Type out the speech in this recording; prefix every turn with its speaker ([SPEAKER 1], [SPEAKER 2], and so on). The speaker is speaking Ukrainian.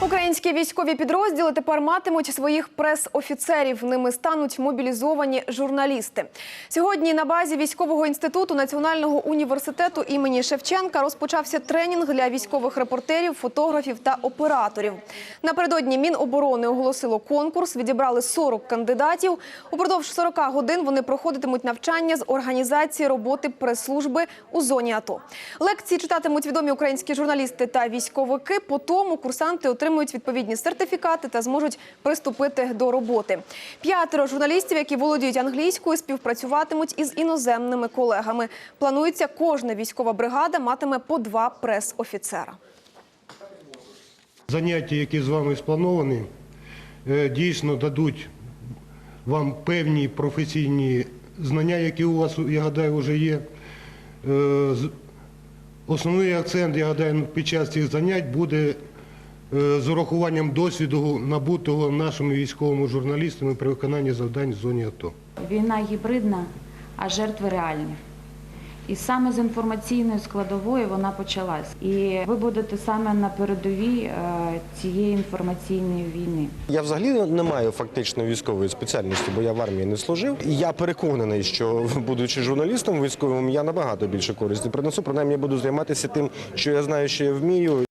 [SPEAKER 1] Українські військові підрозділи тепер матимуть своїх прес-офіцерів. Ними стануть мобілізовані журналісти. Сьогодні на базі військового інституту Національного університету імені Шевченка розпочався тренінг для військових репортерів, фотографів та операторів. Напередодні Міноборони оголосило конкурс. Відібрали 40 кандидатів. Упродовж 40 годин вони проходитимуть навчання з організації роботи прес-служби у зоні АТО. Лекції читатимуть відомі українські журналісти та військовики. По тому курсанти отримують відповідні сертифікати та зможуть приступити до роботи. П'ятеро журналістів, які володіють англійською, співпрацюватимуть із іноземними колегами. Планується, кожна військова бригада матиме по два прес-офіцера.
[SPEAKER 2] Заняття, які з вами сплановані, е, дійсно дадуть вам певні професійні знання, які у вас, я гадаю, вже є. Е, Основний акцент, я гадаю, під час цих занять буде з урахуванням досвіду, набутого нашими військовими журналістами при виконанні завдань в зоні АТО.
[SPEAKER 3] Війна гібридна, а жертви реальні. І саме з інформаційної складової вона почалась. І ви будете саме на передовій е, цієї інформаційної війни.
[SPEAKER 4] Я взагалі не маю фактично військової спеціальності, бо я в армії не служив. І я переконаний, що будучи журналістом військовим, я набагато більше користі принесу. Принаймні я буду займатися тим, що я знаю, що я вмію,